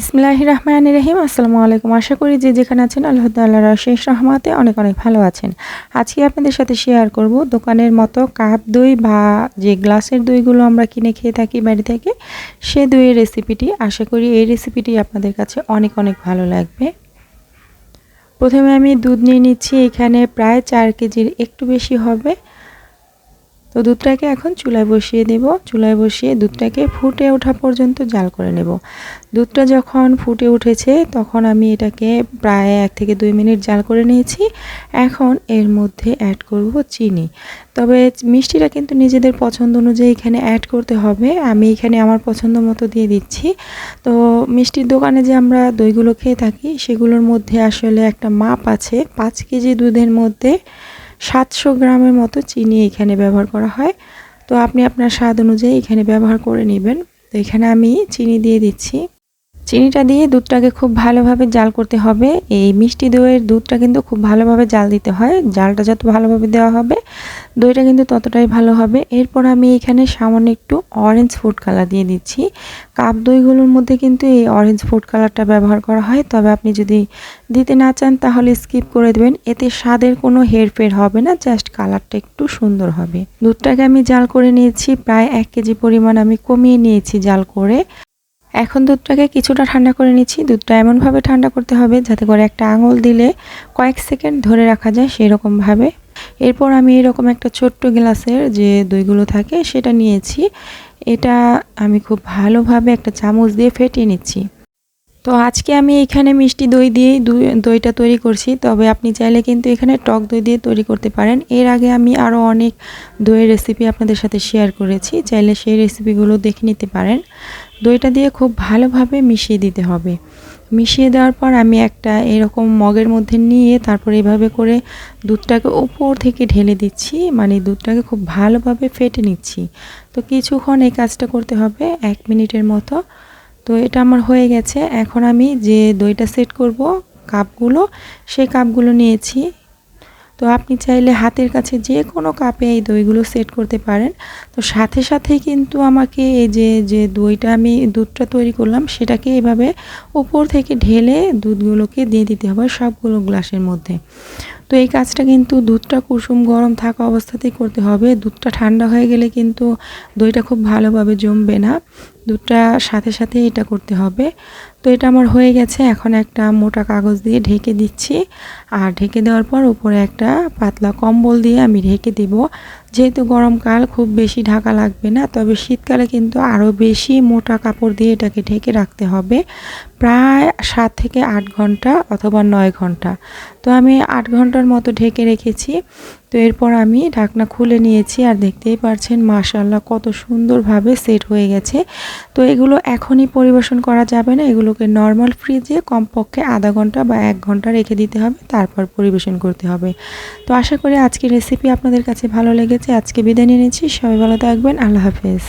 ইসমিল্লাহ রহমান রহিম আসসালামু আলাইকুম। আশা করি যে যেখানে আছেন আল্লাহ শেষ রহমাতে অনেক অনেক ভালো আছেন। আজকে আপনাদের সাথে শেয়ার করব দোকানের মতো কাপ দই বা যে গ্লাসের দইগুলো আমরা কিনে খেয়ে থাকি বাড়ি থেকে, সে দইয়ের রেসিপিটি আশা করি এই রেসিপিটি আপনাদের কাছে অনেক অনেক ভালো লাগবে। প্রথমে আমি দুধ নিয়ে নিচ্ছি। এখানে প্রায় চার কেজির একটু বেশি হবে। তো দুধটাকে এখন চুলায় বসিয়ে দেব। চুলায় বসিয়ে দুধটাকে ফুটে ওঠা পর্যন্ত জাল করে নেব। দুধটা যখন ফুটে উঠেছে, তখন আমি এটাকে প্রায় এক থেকে দুই মিনিট জাল করে নিয়েছি। এখন এর মধ্যে অ্যাড করব চিনি। তবে মিষ্টিটা কিন্তু নিজেদের পছন্দ অনুযায়ী এখানে অ্যাড করতে হবে। আমি এখানে আমার পছন্দ মতো দিয়ে দিচ্ছি। তো মিষ্টির দোকানে যে আমরা দইগুলো খেয়ে থাকি, সেগুলোর মধ্যে আসলে একটা মাপ আছে। পাঁচ কেজি দুধের মধ্যে সাতশো গ্রামের মতো চিনি এখানে ব্যবহার করা হয়। তো আপনি আপনার স্বাদ অনুযায়ী এখানে ব্যবহার করে নেবেন। তো এখানে আমি চিনি দিয়ে দিচ্ছি। চিনিটা দিয়ে দুধটাকে খুব ভালোভাবে জাল করতে হবে। এই মিষ্টি দইয়ের দুধটা কিন্তু খুব ভালোভাবে জাল দিতে হয়। জালটা যত ভালোভাবে দেওয়া হবে, দইটা কিন্তু ততটাই ভালো হবে। এরপর আমি এখানে সামান্য একটু অরেঞ্জ ফুড কালার দিয়ে দিচ্ছি। কাপ দইগুলোর মধ্যে কিন্তু এই অরেঞ্জ ফুড কালারটা ব্যবহার করা হয়। তবে আপনি যদি দিতে না চান, তাহলে স্কিপ করে দেবেন। এতে স্বাদের কোনো হেরফের হবে না জাস্ট কালারটা একটু সুন্দর হবে। দুধটাকে আমি জাল করে নিয়েছি। প্রায় এক কেজি পরিমাণ আমি কমিয়ে নিয়েছি জাল করে। এখন দুধটাকে কিছুটা ঠান্ডা করে নিচ্ছি। দুধটা এমনভাবে ঠান্ডা করতে হবে যাতে করে একটা আঙুল দিলে কয়েক সেকেন্ড ধরে রাখা যায় সেই রকমভাবে এরপর আমি এরকম একটা ছোট্ট গ্লাসের যে দইগুলো থাকে সেটা নিয়েছি। এটা আমি খুব ভালোভাবে একটা চামচ দিয়ে ফেটিয়ে নিচ্ছি। তো আজকে আমি এখানে মিষ্টি দই দিয়েই দইটা তৈরি করছি। তবে আপনি চাইলে কিন্তু এখানে টক দই দিয়ে তৈরি করতে পারেন। এর আগে আমি আরও অনেক দইয়ের রেসিপি আপনাদের সাথে শেয়ার করেছি। চাইলে সেই রেসিপিগুলো দেখে নিতে পারেন। দইটা দিয়ে খুব ভালোভাবে মিশিয়ে দিতে হবে। মিশিয়ে দেওয়ার পর আমি একটা এরকম মগের মধ্যে নিয়ে তারপর এভাবে করে দুধটাকে উপর থেকে ঢেলে দিচ্ছি। মানে দুধটাকে খুব ভালোভাবে ফেটে নিচ্ছি। তো কিছুক্ষণ এই কাজটা করতে হবে, এক মিনিটের মতো। তো এটা আমার হয়ে গেছে। এখন আমি যে দইটা সেট করব, কাপগুলো, সেই কাপগুলো নিয়েছি। তো আপনি চাইলে হাতের কাছে যে কোনো কাপে এই দইগুলো সেট করতে পারেন। তো সাথে সাথেই কিন্তু আমাকে এই যে যে দইটা আমি, দুধটা তৈরি করলাম, সেটাকে এভাবে উপর থেকে ঢেলে দুধগুলোকে দিয়ে দিতে হবে সবগুলো গ্লাসের মধ্যে। তো এই কাজটা কিন্তু দুধটা কুসুম গরম থাকা অবস্থাতেই করতে হবে। দুধটা ঠান্ডা হয়ে গেলে কিন্তু দইটা খুব ভালোভাবে জমবে না। দুধটা সাথে সাথে এটা করতে হবে। তো এটা আমার হয়ে গেছে। এখন একটা মোটা কাগজ দিয়ে ঢেকে দিচ্ছি। আর ঢেকে দেওয়ার পর উপরে একটা পাতলা কম্বল দিয়ে আমি ঢেকে দিব। যেহেতু গরমকাল, খুব বেশি ঢাকা লাগবে না, তবে শীতকালে কিন্তু আরও বেশি মোটা কাপড় দিয়ে এটাকে ঢেকে রাখতে হবে। প্রায় সাত থেকে আট ঘণ্টা অথবা নয় ঘণ্টা। তো আমি আট ঘণ্টার মতো ঢেকে রেখেছি। তো এরপর আমি ঢাকনা খুলে নিয়েছি আর দেখতেই পারছেন মাশাল্লাহ কত সুন্দরভাবে সেট হয়ে গেছে। তো এগুলো এখনই পরিবেশন করা যাবে না, এগুলোকে নর্মাল ফ্রিজে কমপক্ষে আধা ঘণ্টা বা এক ঘণ্টা রেখে দিতে হবে, তারপর পরিবেশন করতে হবে। তো আশা করি আজকের রেসিপি আপনাদের কাছে ভালো লেগেছে, আজকে বিদায় নিয়েছি সবাই ভালো থাকবেন, আল্লাহ হাফেজ।